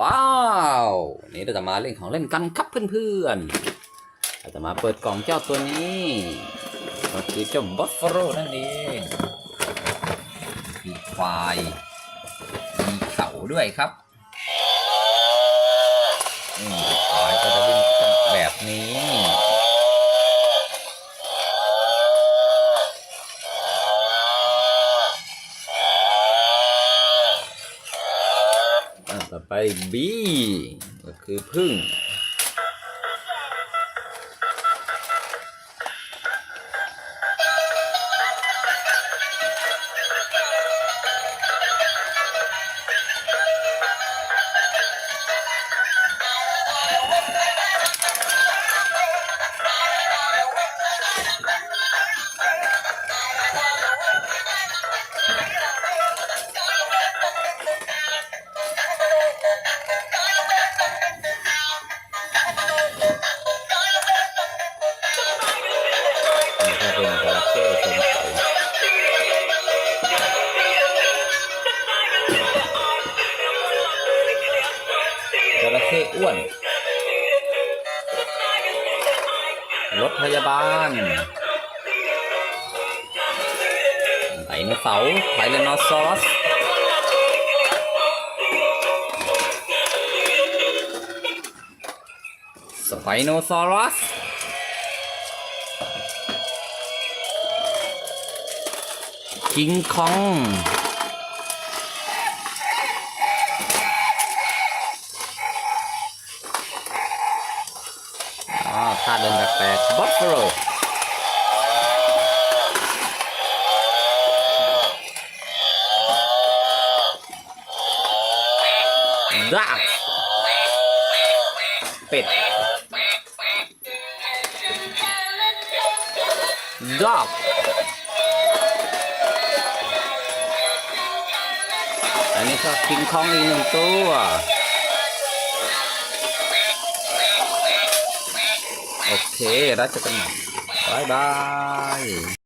ว้าวนี่เราจะมาเล่นของเล่นกันครับเพื่อนๆเราจะมาเปิดกล่องเจ้าตัวนี้ก็คือเจ้าบัฟฟาโลนั่นเองมีควายมีเขาด้วยครับอืม ต่อไป B ก็คือพึ่ง เข้อ้วน รถพยาบาลไดโนเสาร์ไทแรนอซอสสไปโนซอรัสคิงคอง อ๋อท่าเดินแปลกๆบัฟฟาโลดักเป็ดดักอันนี้ก็คิงคองอีกหนึ่งตัว โอเคแล้วเจอกันใหม่บายบาย